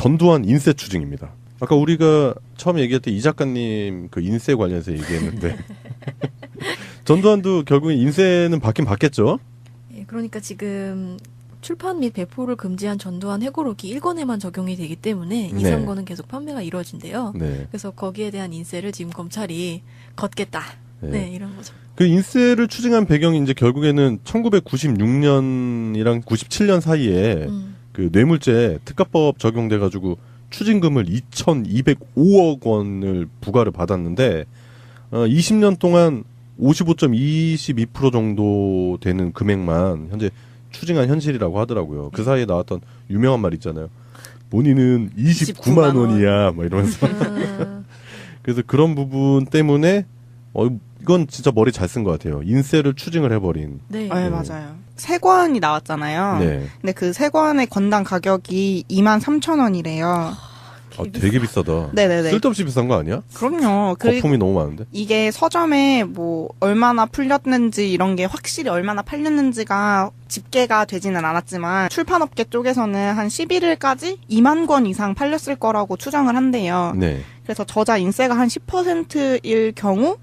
전두환 인세 추징입니다. 아까 우리가 처음 얘기할 때이 작가님 그 인세 관련해서 얘기했는데 전두환도 결국엔 인세는 받긴 받겠죠. 예, 그러니까 지금 출판 및 배포를 금지한 전두환 해고록이 1권에만 적용이 되기 때문에 네. 이 3권은 계속 판매가 이루어진대요. 네. 그래서 거기에 대한 인세를 지금 검찰이 걷겠다. 네. 네, 이런 거죠. 그 인세를 추징한 배경이 이제 결국에는 1996년이랑 97년 사이에 음. 그 뇌물죄 특가법 적용돼 가지고 추징금을 2,205억 원을 부과를 받았는데 어 20년 동안 55.22% 정도 되는 금액만 현재 추징한 현실이라고 하더라고요. 그 사이에 나왔던 유명한 말 있잖아요. 본인은 29만 29만 원. 원이야. 막 이러면서. 음, 그래서 그런 부분 때문에 어 이건 진짜 머리 잘 쓴 것 같아요. 인세를 추징을 해버린. 네. 네, 맞아요. 세 권이 나왔잖아요. 네. 근데 그 세 권의 권당 가격이 2만 3천 원이래요. 아, 되게 비싸다. 네네네. 쓸데없이 비싼 거 아니야? 그럼요. 그 거품이 너무 많은데. 이게 서점에 뭐 얼마나 풀렸는지 이런 게 확실히 얼마나 팔렸는지가 집계가 되지는 않았지만 출판업계 쪽에서는 한 11일까지 2만 권 이상 팔렸을 거라고 추정을 한대요. 네. 그래서 저자 인세가 한 10%일 경우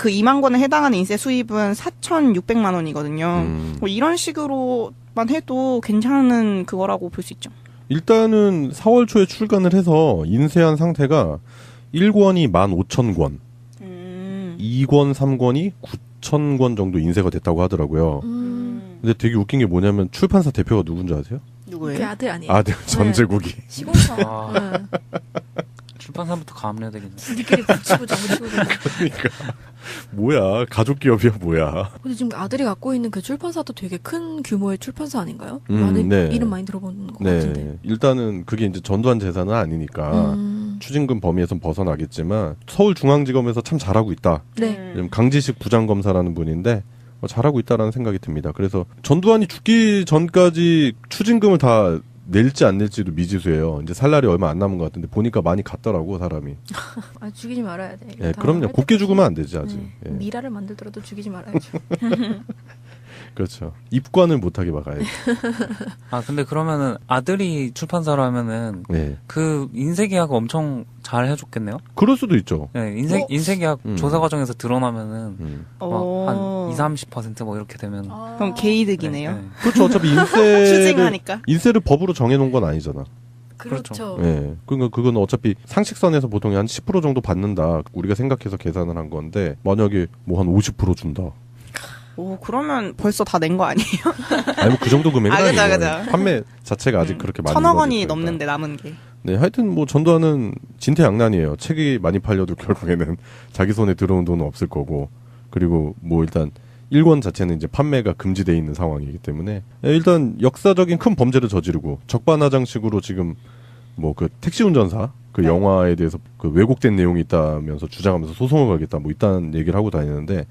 그 2만 권에 해당하는 인세 수입은 4,600만 원이거든요. 음. 뭐 이런 식으로만 해도 괜찮은 그거라고 볼 수 있죠. 일단은 4월 초에 출간을 해서 인쇄한 상태가 1권이 15,000권, 음. 2권, 3권이 9,000권 정도 인쇄가 됐다고 하더라고요. 음, 근데 되게 웃긴 게 뭐냐면 출판사 대표가 누군지 아세요? 그 누구예요? 아들 아니에요? 아들 전제국이. 시공사. 아. 네. 출판사부터 감내야 되겠네. 우리끼리 붙이고 정치고. 그러니까 뭐야 가족 기업이야 뭐야. 근데 지금 아들이 갖고 있는 그 출판사도 되게 큰 규모의 출판사 아닌가요? 음, 많은 네. 이름 많이 들어본 것 같은데. 네. 일단은 그게 이제 전두환 재산은 아니니까 음, 추징금 범위에선 벗어나겠지만 서울중앙지검에서 참 잘하고 있다. 네. 음. 지금 강지식 부장검사라는 분인데 어, 잘하고 있다라는 생각이 듭니다. 그래서 전두환이 죽기 전까지 추징금을 다 낼지 안 낼지도 미지수예요. 이제 살 날이 얼마 안 남은 것 같은데 보니까 많이 갔더라고 사람이. 아, 죽이지 말아야 돼. 예, 다 그럼요. 할 곱게. 죽으면 안 되지 아직. 네. 예, 미라를 만들더라도 죽이지 말아야죠. 그렇죠. 입관을 못하게 막아야지. 아 근데 그러면은 아들이 출판사로 하면은 네. 그 인쇄 계약 엄청 잘 해줬겠네요. 그럴 수도 있죠. 네, 인쇄 어? 인쇄 계약 음. 조사 과정에서 드러나면은 음. 어. 막한 2, 30%뭐 이렇게 되면 그럼 개이득이네요. 네, 네. 그렇죠. 어차피 인세를 추징하니까. 인세를 법으로 정해놓은 건 아니잖아. 그렇죠. 예. 그러니까 그건 어차피 상식선에서 보통 한 10% 정도 받는다. 우리가 생각해서 계산을 한 건데 만약에 뭐 한 50% 준다. 오, 그러면 벌써 다 낸 거 아니에요? 아니 뭐 그 정도 금액은 아, 그죠, 아니에요. 그죠. 판매 자체가 아직 그렇게 많이 천억 원이 이루어졌으니까. 넘는데 남은 게. 네, 하여튼 뭐 전두환은 진퇴양난이에요. 책이 많이 팔려도 결국에는 자기 손에 들어온 돈은 없을 거고 그리고 뭐 일단 일권 자체는 이제 판매가 금지돼 있는 상황이기 때문에 예, 일단 역사적인 큰 범죄를 저지르고 적반하장식으로 지금 뭐 그 택시 운전사 그 네. 영화에 대해서 그 왜곡된 내용이 있다면서 주장하면서 소송을 걸겠다 뭐 이딴 얘기를 하고 다니는데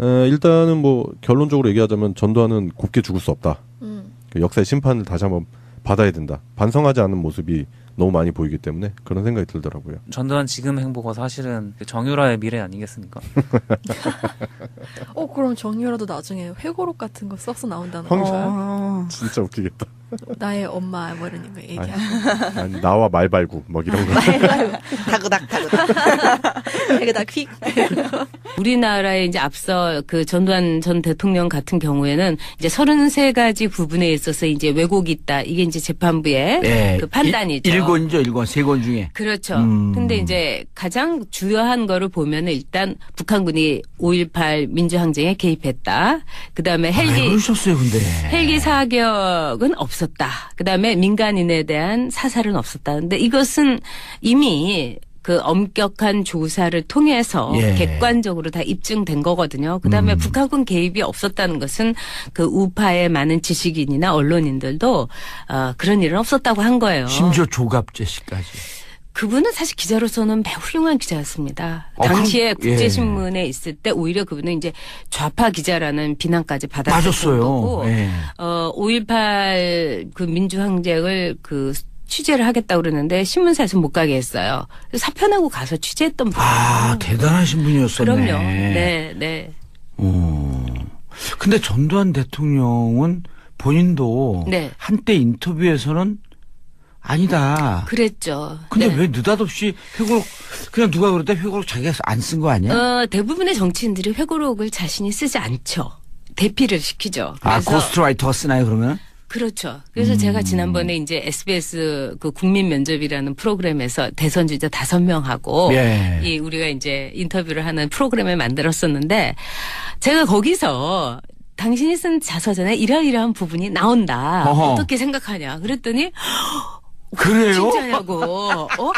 에, 일단은 뭐 결론적으로 얘기하자면 전두환은 곱게 죽을 수 없다. 음. 그 역사의 심판을 다시 한번 받아야 된다. 반성하지 않는 모습이 너무 많이 보이기 때문에 그런 생각이 들더라고요. 전두환 지금 행보가 사실은 그 정유라의 미래 아니겠습니까? 어, 그럼 정유라도 나중에 회고록 같은 거 써서 나온다는 황- 건가요? 어. 진짜 웃기겠다. 나의 엄마 뭐 이런 거 얘기하고. 아니, 나와 말발굽 막 이런 거. 다그닥 다그닥. 되게 다 퀵. 우리나라에 이제 앞서 그 전두환 전 대통령 같은 경우에는 이제 33가지 부분에 있어서 이제 왜곡이 있다. 이게 이제 재판부의 네. 그 판단이죠. 일- 일권이죠, 일권. 세권 중에. 그렇죠. 음. 근데 이제 가장 주요한 거를 보면은 일단 북한군이 5.18 민주항쟁에 개입했다. 그 다음에 아, 왜 헬기, 그러셨어요, 근데. 헬기 사격은 없었다. 그 다음에 민간인에 대한 사살은 없었다. 근데 이것은 이미 그 엄격한 조사를 통해서 예. 객관적으로 다 입증된 거거든요. 그다음에 음. 북한군 개입이 없었다는 것은 그 우파의 많은 지식인이나 언론인들도 어, 그런 일은 없었다고 한 거예요. 심지어 조갑재 씨까지. 그분은 사실 기자로서는 매우 훌륭한 기자였습니다. 어, 당시에 그- 예. 국제신문에 있을 때 오히려 그분은 이제 좌파 기자라는 비난까지. 정도고 예. 어, 5.18 그 민주항쟁을 그 취재를 하겠다고 그러는데 신문사에서 못 가게 했어요. 사표내고 가서 취재했던 분이에요. 아, 대단하신 분이었었네. 그럼요. 네, 네. 어. 근데 전두환 대통령은 본인도 네. 한때 인터뷰에서는 아니다. 그랬죠. 근데 네. 왜 느닷없이 회고록 그냥 누가 그랬다 회고록 자기가 안 쓴 거 아니야? 어, 대부분의 정치인들이 회고록을 자신이 쓰지 않죠. 대피를 시키죠. 아 고스트라이터가 쓰나요 그러면? 그렇죠. 그래서 음. 제가 지난번에 이제 SBS 그 국민 면접이라는 프로그램에서 대선 주자 다섯 명하고 예. 이 우리가 이제 인터뷰를 하는 프로그램을 만들었었는데 제가 거기서 당신이 쓴 자서전에 이러이러한 부분이 나온다. 어허. 어떻게 생각하냐. 그랬더니 그래요? 진짜냐고. 어?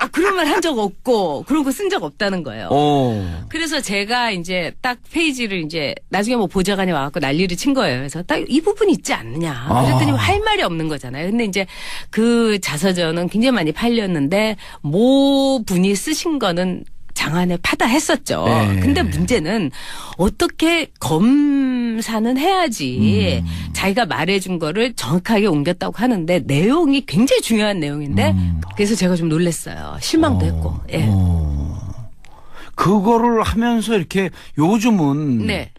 아, 그런 말 한 적 없고 그런 거 쓴 적 없다는 거예요. 어. 그래서 제가 이제 딱 페이지를 이제 나중에 뭐 보좌관이 와갖고 난리를 친 거예요. 그래서 딱 이 부분 있지 않느냐. 그랬더니 아. 할 말이 없는 거잖아요. 근데 이제 그 자서전은 굉장히 많이 팔렸는데 모 분이 쓰신 거는 장안에 파다 했었죠. 네. 근데 문제는 어떻게 검 사는 해야지 음. 자기가 말해준 거를 정확하게 옮겼다고 하는데 내용이 굉장히 중요한 내용인데 그래서 제가 좀 놀랐어요. 실망도 했고. 예. 음. 어. 그거를 하면서 이렇게 요즘은 네.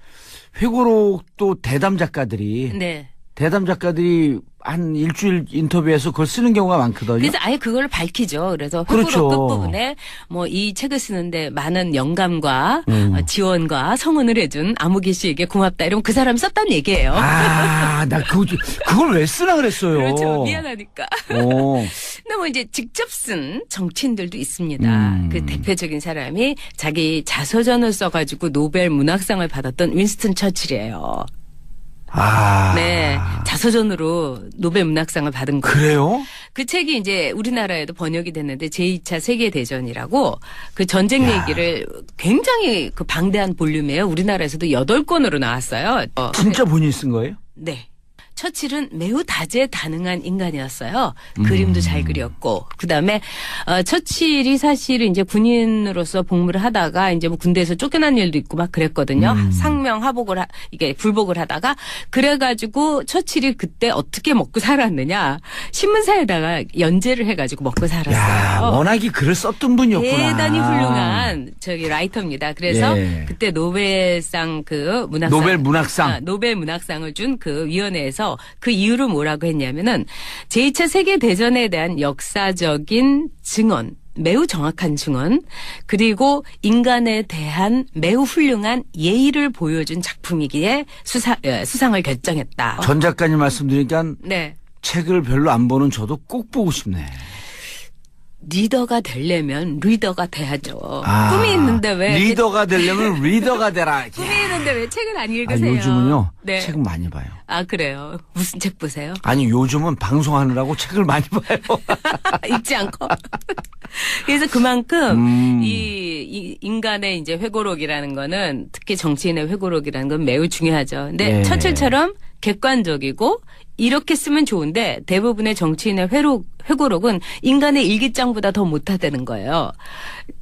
회고록도 대담 작가들이 네. 대담 작가들이 한 일주일 인터뷰에서 그걸 쓰는 경우가 많거든요. 그래서 아예 그걸 밝히죠. 그래서 그렇죠. 회고록 끝부분에 뭐 이 책을 쓰는데 많은 영감과 음. 어, 지원과 성원을 해준 아무개 씨에게 고맙다. 이러면 그 사람이 썼단 얘기예요. 아, 나 그거 그걸 왜 쓰나 그랬어요. 그렇죠. 미안하니까. 어. 근데 뭐 이제 직접 쓴 정치인들도 있습니다. 음. 그 대표적인 사람이 자기 자서전을 써가지고 노벨 문학상을 받았던 윈스턴 처칠이에요. 아. 네. 자서전으로 노벨 문학상을 받은 거예요. 그래요? 그 책이 이제 우리나라에도 번역이 됐는데 제2차 세계대전이라고 그 전쟁 얘기를 굉장히 그 방대한 볼륨이에요. 우리나라에서도 8권으로 나왔어요. 어, 진짜 본인이 쓴 거예요? 네. 처칠은 매우 다재다능한 인간이었어요. 음. 그림도 잘 그렸고 그다음에 어 처칠이 사실은 이제 군인으로서 복무를 하다가 이제 뭐 군대에서 쫓겨난 일도 있고 막 그랬거든요. 음. 상명 하복을 하, 이게 불복을 하다가 그래가지고 처칠이 그때 어떻게 먹고 살았느냐 신문사에다가 연재를 해가지고 먹고 야, 살았어요. 워낙에 글을 썼던 분이었구나. 대단히 훌륭한 저기 라이터입니다. 그래서 예. 그때 노벨상 그 문학상 노벨 문학상. 아, 노벨 문학상을 준 그 위원회에서 그 이유를 뭐라고 했냐면은 제2차 세계 대전에 대한 역사적인 증언 매우 정확한 증언 그리고 인간에 대한 매우 훌륭한 예의를 보여준 작품이기에 수사, 예, 수상을 결정했다. 전 작가님 말씀드리니까 네. 책을 별로 안 보는 저도 꼭 보고 싶네. 리더가 되려면 리더가 돼야죠. 아, 꿈이 있는데 왜 리더가 되려면 리더가 되라. 꿈이 있는데 왜 책을 안 아, 읽으세요? 요즘은요. 네. 책 많이 봐요. 아 그래요. 무슨 책 보세요? 아니 요즘은 방송하느라고 책을 많이 봐요. 읽지 않고. 그래서 그만큼 음. 이, 이 인간의 이제 회고록이라는 거는 특히 정치인의 회고록이라는 건 매우 중요하죠. 근데 네. 처칠처럼 객관적이고 이렇게 쓰면 좋은데 대부분의 정치인의 회록, 회고록은 인간의 일기장보다 더 못하다는 거예요.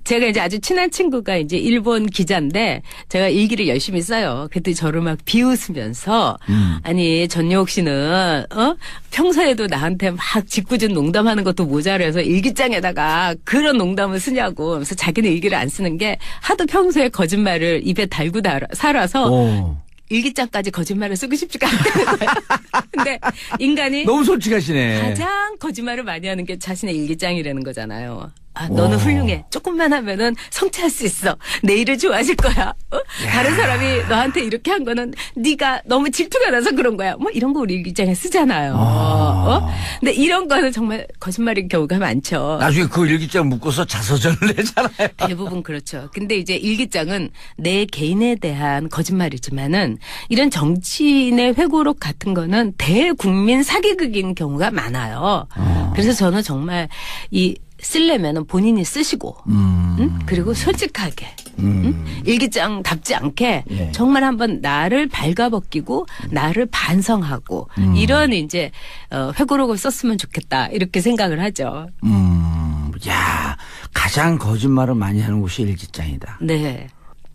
제가 이제 아주 친한 친구가 이제 일본 기자인데 제가 일기를 열심히 써요. 그때 저를 막 비웃으면서 음. 아니 전용욱 씨는 어 평소에도 나한테 막 짓궂은 농담하는 것도 모자라서 일기장에다가 그런 농담을 쓰냐고 그래서 자기는 일기를 안 쓰는 게 하도 평소에 거짓말을 입에 달고 살아서 어. 일기장까지 거짓말을 쓰고 싶지가 거예요. 근데 인간이 너무 솔직하시네. 가장 거짓말을 많이 하는 게 자신의 일기장이라는 거잖아요. 아, 너는 와. 훌륭해. 조금만 하면은 성취할 수 있어. 내일은 좋아질 거야. 어? 다른 사람이 너한테 이렇게 한 거는 네가 너무 질투가 나서 그런 거야. 뭐 이런 거 우리 일기장에 쓰잖아요. 어? 근데 이런 거는 정말 거짓말인 경우가 많죠. 나중에 그 일기장 묶어서 자서전을 내잖아요. 대부분 그렇죠. 근데 이제 일기장은 내 개인에 대한 거짓말이지만은 이런 정치인의 회고록 같은 거는 대국민 사기극인 경우가 많아요. 그래서 저는 정말 이 쓰려면은 본인이 쓰시고, 응? 그리고 솔직하게, 응? 일기장답지 않게 예. 정말 한번 나를 발가벗기고 나를 반성하고 이런 이제 어, 회고록을 썼으면 좋겠다 이렇게 생각을 하죠. 음, 야, 가장 거짓말을 많이 하는 곳이 일기장이다. 네,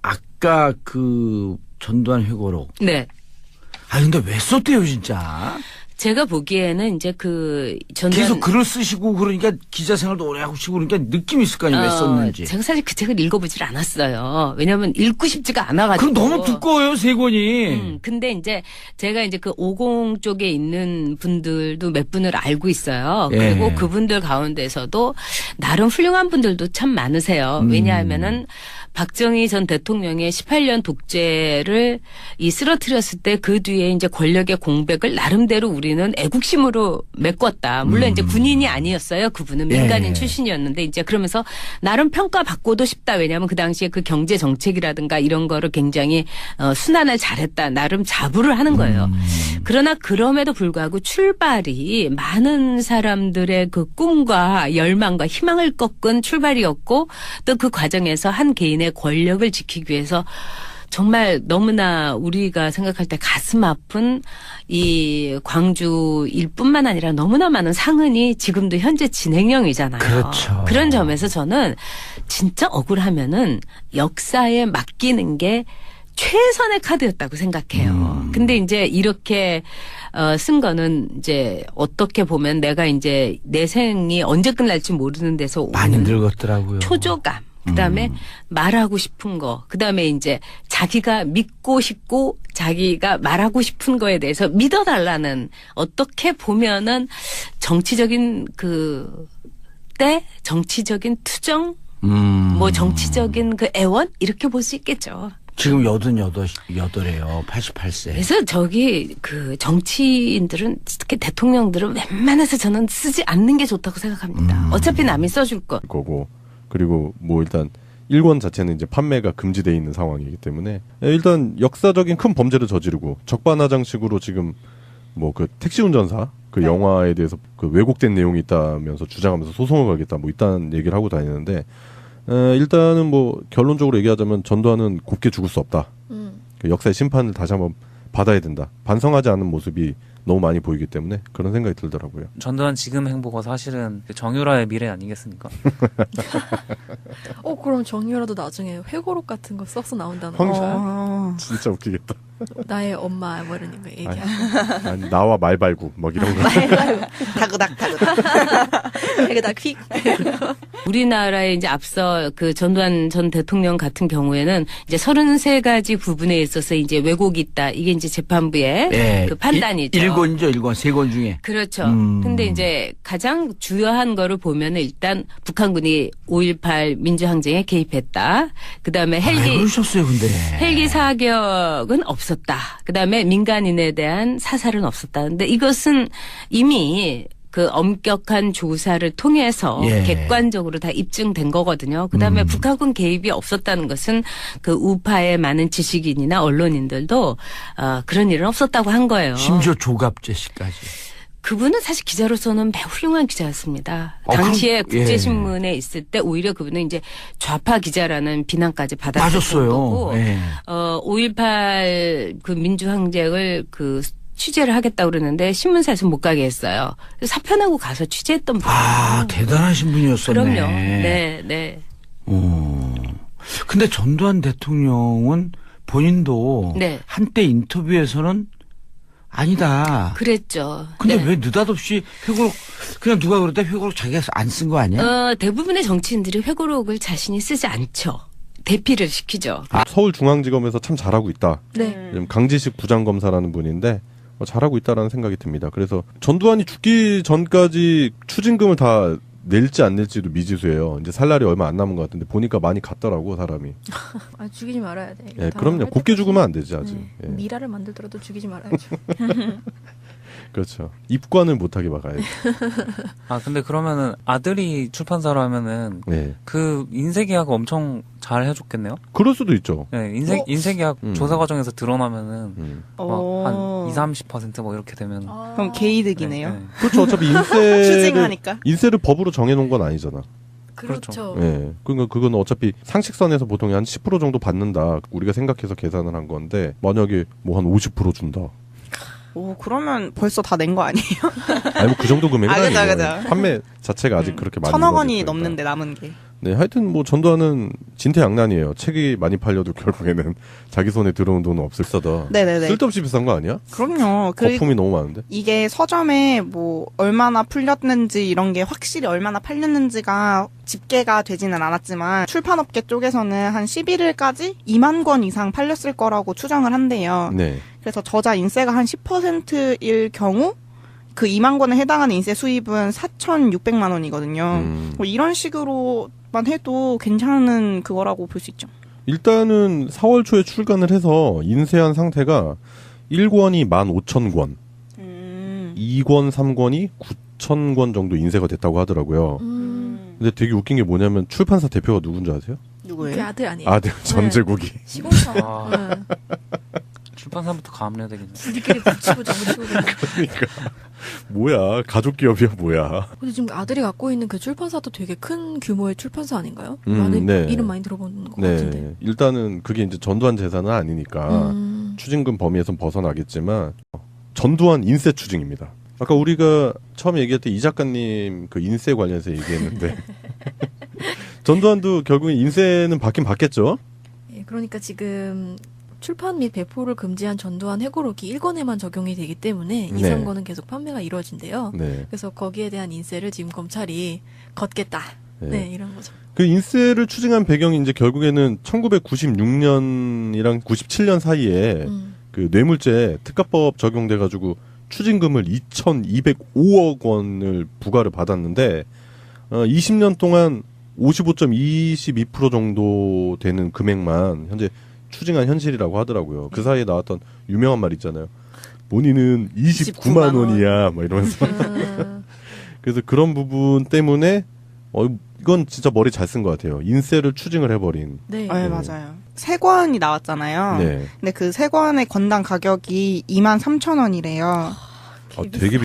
아까 그 전두환 회고록. 네. 아 근데 왜 썼대요 진짜? 제가 보기에는 이제 그 전두환 계속 글을 쓰시고 그러니까 기자 생활도 오래 하고 시고 그러니까 느낌이 있을 거 아니에요. 왜 어, 썼는지. 제가 사실 그 책을 읽어보질 않았어요. 왜냐하면 읽고 싶지가 않아가지고. 그럼 너무 두꺼워요, 세 권이. 음, 근데 이제 제가 이제 그 50 쪽에 있는 분들도 몇 분을 알고 있어요. 예. 그리고 그분들 가운데서도 나름 훌륭한 분들도 참 많으세요. 음. 왜냐하면은 박정희 전 대통령의 18년 독재를 이 쓰러뜨렸을 때 그 뒤에 이제 권력의 공백을 나름대로 우리 는 애국심으로 메꿨다. 물론 이제 군인이 아니었어요. 그분은 민간인 음. 예. 출신이었는데 이제 그러면서 나름 평가받고도 싶다. 왜냐하면 그 당시에 그 경제 정책이라든가 이런 거를 굉장히 어, 순환을 잘했다. 나름 자부를 하는 거예요. 음. 그러나 그럼에도 불구하고 출발이 많은 사람들의 그 꿈과 열망과 희망을 꺾은 출발이었고 또 그 과정에서 한 개인의 권력을 지키기 위해서 정말 너무나 우리가 생각할 때 가슴 아픈 이 광주 일 뿐만 아니라 너무나 많은 상흔이 지금도 현재 진행형이잖아요. 그렇죠. 그런 점에서 저는 진짜 억울하면은 역사에 맡기는 게 최선의 카드였다고 생각해요. 음. 근데 이제 이렇게 어, 쓴 거는 이제 어떻게 보면 내가 이제 내 생이 언제 끝날지 모르는 데서 많이 늙었더라고요. 초조감. 그다음에 음. 말하고 싶은 거. 그다음에 이제 자기가 믿고 싶고 자기가 말하고 싶은 거에 대해서 믿어달라는 어떻게 보면은 정치적인 그 때 정치적인 투정 음. 뭐 정치적인 그 애원 이렇게 볼 수 있겠죠. 지금 여든 여덟 여덟에요. 88세. 그래서 저기 그 정치인들은 특히 대통령들은 웬만해서 저는 쓰지 않는 게 좋다고 생각합니다. 음. 어차피 남이 써줄 거. 거고 그리고 뭐 일단 일권 자체는 이제 판매가 금지돼 있는 상황이기 때문에 일단 역사적인 큰 범죄를 저지르고 적반하장식으로 지금 뭐 그 택시 운전사 그 네. 영화에 대해서 그 왜곡된 내용이 있다면서 주장하면서 소송을 가겠다 뭐 이딴 얘기를 하고 다니는데 에, 일단은 뭐 결론적으로 얘기하자면 전두환은 곱게 죽을 수 없다. 음. 그 역사의 심판을 다시 한번 받아야 된다. 반성하지 않는 모습이 너무 많이 보이기 때문에 그런 생각이 들더라고요. 전두환 지금 행보가 사실은 그 정유라의 미래 아니겠습니까? 어 그럼 정유라도 나중에 회고록 같은 거 써서 나온다는 황- 거. 어. 진짜 웃기겠다. 나의 엄마 뭐 이런 거 얘기야. 아니, 나와 말발구 막 이런 거. 다그닥 다그닥. 되게 다 퀵. 우리나라에 이제 앞서 그 전두환 전 대통령 같은 경우에는 이제 33가지 부분에 있어서 이제 왜곡이 있다. 이게 이제 재판부의 예. 그 판단이죠. 일, 권이죠 1권. 세권 중에. 그렇죠. 음. 근데 이제 가장 주요한 거를 보면은 일단 북한군이 5.18 민주항쟁에 개입했다. 그 다음에 아, 왜 헬기, 그러셨어요, 근데. 헬기 사격은 없 었다. 그 다음에 민간인에 대한 사살은 없었다. 근데 이것은 이미 그 엄격한 조사를 통해서 예. 객관적으로 다 입증된 거거든요. 그다음에 음. 북한군 개입이 없었다는 것은 그 우파의 많은 지식인이나 언론인들도 어, 그런 일은 없었다고 한 거예요. 심지어 조갑제시까지. 그분은 사실 기자로서는 매우 훌륭한 기자였습니다. 어, 당시에 그럼- 예. 국제신문에 있을 때 오히려 그분은 이제 좌파 기자라는 비난까지 받았을 맞았어요. 정도고 예. 어, 5.18 그 민주항쟁을 그 취재를 하겠다고 그러는데 신문사에서 못 가게 했어요. 사표내고 가서 취재했던 분이에요. 아, 대단하신 분이었었네. 그럼요. 네, 네. 어. 근데 전두환 대통령은 본인도 네. 한때 인터뷰에서는 아니다. 그랬죠. 근데 네. 왜 느닷없이 회고록 그냥 누가 그럴 때 회고록 자기가 안 쓴 거 아니야? 어, 대부분의 정치인들이 회고록을 자신이 쓰지 않죠. 대피를 시키죠. 서울중앙지검에서 참 잘하고 있다. 네. 지금 강지식 부장검사라는 분인데 어, 잘하고 있다라는 생각이 듭니다. 그래서 전두환이 죽기 전까지 추징금을 다 낼지 안 낼지도 미지수예요. 이제 살 날이 얼마 안 남은 것 같은데 보니까 많이 갔더라고 사람이. 아 죽이지 말아야 돼. 예, 다 그럼요. 할 곱게. 죽으면 안 되지 아직. 네. 예, 미라를 만들더라도 죽이지 말아야죠. 그렇죠. 입관을 못하게 막아야죠. 아 근데 그러면은 아들이 출판사로 하면은 네. 그 인쇄 계약 엄청 잘 해줬겠네요. 그럴 수도 있죠. 네, 인쇄 어? 인쇄 계약 음. 조사 과정에서 드러나면은 음. 뭐한 어. 2, 30%뭐 이렇게 되면 그럼 개이득이네요. 네, 네. 그렇죠. 어차피 인세를 추징하니까. 인세를 법으로 정해놓은 건 아니잖아. 그렇죠. 예. 그러니까 그건 어차피 상식선에서 보통 한 10% 정도 받는다. 우리가 생각해서 계산을 한 건데 만약에 뭐 한 50% 준다. 오 그러면 벌써 다 낸 거 아니에요? 아니 뭐 그 정도 금액은 아, 그죠, 아니죠. 그죠. 판매 자체가 아직 그렇게 많이 천억 원이 거니까. 넘는데 남은 게. 네, 하여튼 뭐 전두환은 진퇴양난이에요. 책이 많이 팔려도 결국에는 자기 손에 들어온 돈은 없을 거다. 네네네. 쓸데없이 비싼 거 아니야? 그럼요. 거품이 너무 많은데. 이게 서점에 뭐 얼마나 풀렸는지 이런 게 확실히 얼마나 팔렸는지가 집계가 되지는 않았지만 출판업계 쪽에서는 한 11일까지 2만 권 이상 팔렸을 거라고 추정을 한대요. 네. 그래서 저자 인세가 한 10%일 경우 그 2만 권에 해당하는 인세 수입은 4,600만 원이거든요. 음. 뭐 이런 식으로만 해도 괜찮은 그거라고 볼 수 있죠. 일단은 4월 초에 출간을 해서 인쇄한 상태가 1권이 15,000권, 음. 2권, 3권이 9,000권 정도 인쇄가 됐다고 하더라고요. 음, 근데 되게 웃긴 게 뭐냐면 출판사 대표가 누군지 아세요? 그 누구예요? 아들 아니에요? 아들 전제국이. 시공사. 아. 응. 출판사부터 감내야 되겠네. 우리끼리 붙이고 장붙이고. 뭐야 가족 기업이야 뭐야. 근데 지금 아들이 갖고 있는 그 출판사도 되게 큰 규모의 출판사 아닌가요? 음, 많은 네. 이름 많이 들어본 것 같은데. 네, 일단은 그게 이제 전두환 재산은 아니니까 음, 추징금 범위에선 벗어나겠지만 전두환 인세 추징입니다. 아까 우리가 처음 얘기할 때 이 작가님 그 인세 관련해서 얘기했는데 전두환도 결국엔 인세는 받긴 받겠죠. 예, 그러니까 지금 출판 및 배포를 금지한 전두환 해고록이 1권에만 적용이 되기 때문에 네. 이 3권은 계속 판매가 이루어진대요. 네. 그래서 거기에 대한 인세를 지금 검찰이 걷겠다. 네. 네, 이런 거죠. 그 인세를 추징한 배경이 이제 결국에는 1996년이랑 97년 사이에 음. 그 뇌물죄 특가법 적용돼 가지고 추징금을 2,205억 원을 부과를 받았는데 어 20년 동안 55.22% 정도 되는 금액만 현재 추징한 현실이라고 하더라고요. 그 사이에 나왔던 유명한 말 있잖아요. 본인은 29만 29만 원. 원이야. 막 이러면서. 음, 그래서 그런 부분 때문에 어 이건 진짜 머리 잘 쓴 것 같아요. 인세를 추징을 해버린. 네. 네, 맞아요. 세 권이 나왔잖아요. 네. 근데 그 세 권의 권당 가격이 2만 3천 원이래요. 아, 되게